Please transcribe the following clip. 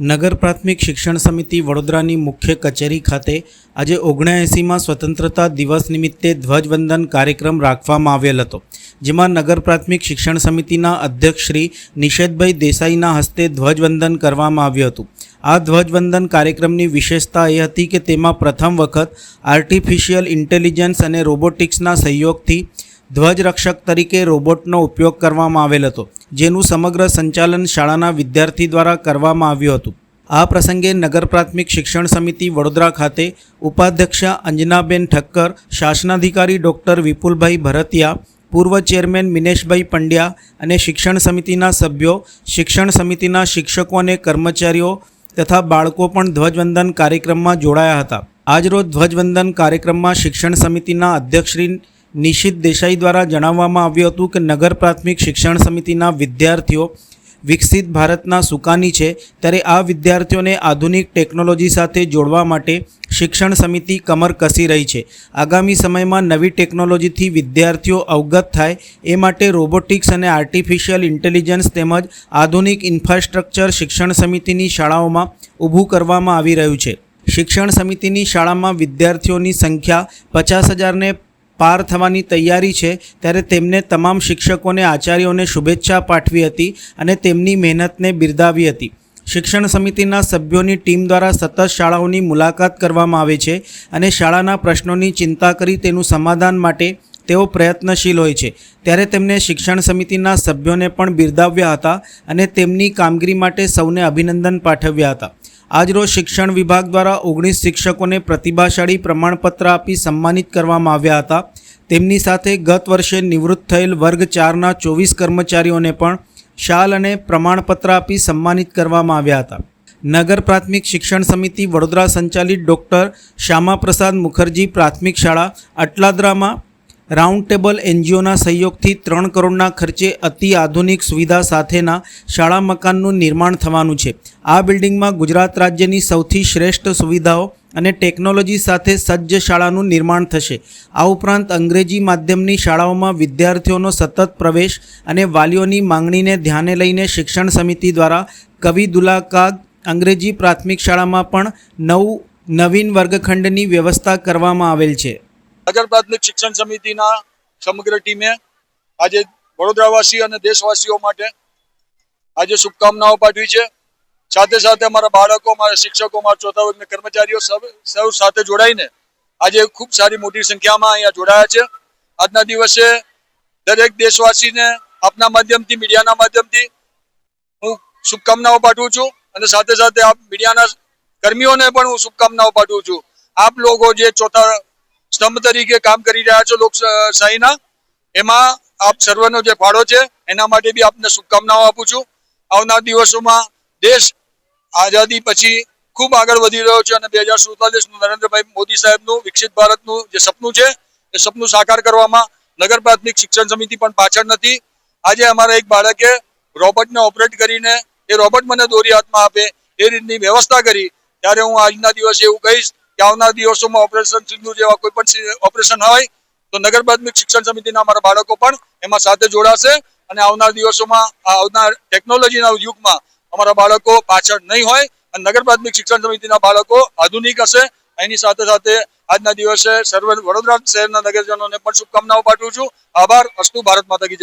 નગર પ્રાથમિક શિક્ષણ સમિતિ વડોદરાની મુખ્ય કચેરી ખાતે આજે ઓગણએંસીમાં સ્વતંત્રતા દિવસ નિમિત્તે ધ્વજવંદન કાર્યક્રમ રાખવામાં આવેલ હતો, જેમાં નગર પ્રાથમિક શિક્ષણ સમિતિના અધ્યક્ષ શ્રી નિષેધભાઈ દેસાઈના હસ્તે ધ્વજવંદન કરવામાં આવ્યું હતું. આ ધ્વજવંદન કાર્યક્રમની વિશેષતા એ હતી કે તેમાં પ્રથમ વખત આર્ટિફિશિયલ ઇન્ટેલિજન્સ અને રોબોટિક્સના સહયોગથી ધ્વજરક્ષક તરીકે રોબોટનો ઉપયોગ કરવામાં આવેલ હતો, જેનું સમગ્ર સંચાલન શાળાના વિદ્યાર્થી દ્વારા કરવામાં આવ્યું હતું. આ પ્રસંગે નગર પ્રાથમિક શિક્ષણ સમિતિ વડોદરા ખાતે ઉપાધ્યક્ષા અંજનાબેન ઠક્કર, શાસનાધિકારી ડૉક્ટર વિપુલભાઈ ભરતિયા, પૂર્વ ચેરમેન મિનેશભાઈ પંડ્યા અને શિક્ષણ સમિતિના સભ્યો, શિક્ષણ સમિતિના શિક્ષકો અને કર્મચારીઓ તથા બાળકો પણ ધ્વજવંદન કાર્યક્રમમાં જોડાયા હતા. આજરોજ ધ્વજવંદન કાર્યક્રમમાં શિક્ષણ સમિતિના અધ્યક્ષ શ્રી નિશિત દેસાઈ દ્વારા જણાવવામાં આવ્યું હતું કે નગર પ્રાથમિક શિક્ષણ સમિતિના વિદ્યાર્થીઓ વિકસિત ભારતના સુકાની છે ત્યારે આ વિદ્યાર્થીઓને આધુનિક ટેકનોલોજી સાથે જોડવા માટે શિક્ષણ સમિતિ કમર કસી રહી છે. આગામી સમયમાં નવી ટેકનોલોજીથી વિદ્યાર્થીઓ અવગત થાય એ માટે રોબોટિક્સ અને આર્ટિફિશિયલ ઇન્ટેલિજન્સ તેમજ આધુનિક ઇન્ફ્રાસ્ટ્રક્ચર શિક્ષણ સમિતિની શાળાઓમાં ઊભું કરવામાં આવી રહ્યું છે. શિક્ષણ સમિતિની શાળામાં વિદ્યાર્થીઓની સંખ્યા પચાસ હજારને પાર થવાની તૈયારી છે, ત્યારે તેમને તમામ શિક્ષકોને, આચાર્યોને શુભેચ્છા પાઠવી હતી અને તેમની મહેનતને બિરદાવી હતી. શિક્ષણ સમિતિના સભ્યોની ટીમ દ્વારા સતત શાળાઓની મુલાકાત કરવામાં આવે છે અને શાળાના પ્રશ્નોની ચિંતા કરી તેનું સમાધાન માટે તેઓ પ્રયત્નશીલ હોય છે. ત્યારે તેમને શિક્ષણ સમિતિના સભ્યોને પણ બિરદાવ્યા હતા અને તેમની કામગીરી માટે સૌને અભિનંદન પાઠવ્યા હતા. આજરોજ શિક્ષણ વિભાગ દ્વારા ઓગણીસ શિક્ષકોને પ્રતિભાશાળી પ્રમાણપત્ર આપી સન્માનિત કરવામાં આવ્યા હતા. તેમની સાથે ગત વર્ષે નિવૃત્ત થયેલ વર્ગ ચારના ચોવીસ કર્મચારીઓને પણ શાલ અને પ્રમાણપત્ર આપી સન્માનિત કરવામાં આવ્યા હતા. નગર પ્રાથમિક શિક્ષણ સમિતિ વડોદરા સંચાલિત ડૉક્ટર શ્યામાપ્રસાદ મુખર્જી પ્રાથમિક શાળા, અટલાદરામાં રાઉન્ડ ટેબલ એનજીઓના સહયોગથી ત્રણ કરોડના ખર્ચે અતિ આધુનિક સુવિધા સાથેના શાળા મકાનનું નિર્માણ થવાનું છે. આ બિલ્ડિંગમાં ગુજરાત રાજ્યની સૌથી શ્રેષ્ઠ સુવિધાઓ અને ટેકનોલોજી સાથે સજ્જ શાળાનું નિર્માણ થશે. આ ઉપરાંત અંગ્રેજી માધ્યમની શાળાઓમાં વિદ્યાર્થીઓનો સતત પ્રવેશ અને વાલીઓની માંગણીને ધ્યાને લઈને શિક્ષણ સમિતિ દ્વારા કવિ દુલાકાગ અંગ્રેજી પ્રાથમિક શાળામાં પણ નવું નવીન વર્ગખંડની વ્યવસ્થા કરવામાં આવેલ છે. નગર પ્રાથમિક શિક્ષણ સમિતિના સમગ્ર ટીમે આજે વડોદરાવાસી અને દેશવાસીઓ માટે આજે શુભકામનાઓ પાઠવી છે. સાથે સાથે અમારા બાળકો મારા શિક્ષકો મારા ચોથા વર્ગના કર્મચારીઓ સૌ સાથે જોડાઈને આજે ખૂબ સારી મોટી સંખ્યામાં અહીંયા જોડાયા છે. આજના દિવસે દરેક દેશવાસીને આપના માધ્યમથી, મીડિયાના માધ્યમથી હું શુભકામનાઓ પાઠવું છું અને સાથે સાથે આપ મીડિયાના કર્મીઓને પણ હું શુભકામનાઓ પાઠવું છું. આપ લોકો જે ચોથા સ્તંભ તરીકે કામ કરી રહ્યા છો લોકશાહીના એમાં આપ સર્વનો જે ફાળો છે, એના માટે બી આપને શુભકામનાઓ આપું છું. આવનાર દિવસોમાં દેશ આઝાદી પછી ખૂબ આગળ વધી રહ્યો છે અને બે હજાર સુડતાલીસનું નરેન્દ્રભાઈ મોદી સાહેબનું, વિકસિત ભારતનું જે સપનું છે, એ સપનું સાકાર કરવામાં નગર પ્રાથમિક શિક્ષણ સમિતિ પણ પાછળ નથી. આજે અમારા એક બાળકે રોબોટને ઓપરેટ કરીને, એ રોબોટ મને દોરી હાથમાં આપે, એ રીતની વ્યવસ્થા કરી. ત્યારે હું આજના દિવસે એવું કહીશ કે આવનાર દિવસોમાં ઓપરેશન સિંધુ જેવા કોઈ પણ ઓપરેશન હોય, તો નગર પ્રાથમિક શિક્ષણ સમિતિના અમારા બાળકો પણ એમાં સાથે જોડાશે અને આવનાર દિવસોમાં આવનાર ટેકનોલોજીના યુગમાં અમારા બાળકો પાછળ નહીં હોય અને નગર પ્રાથમિક શિક્ષણ સમિતિના બાળકો આધુનિક હશે. એની સાથે સાથે આજના દિવસે સર્વ વડોદરા શહેરના નગરજનોને પણ શુભકામનાઓ પાઠવું છું. આભાર. અસ્તુ ભારત માતા કી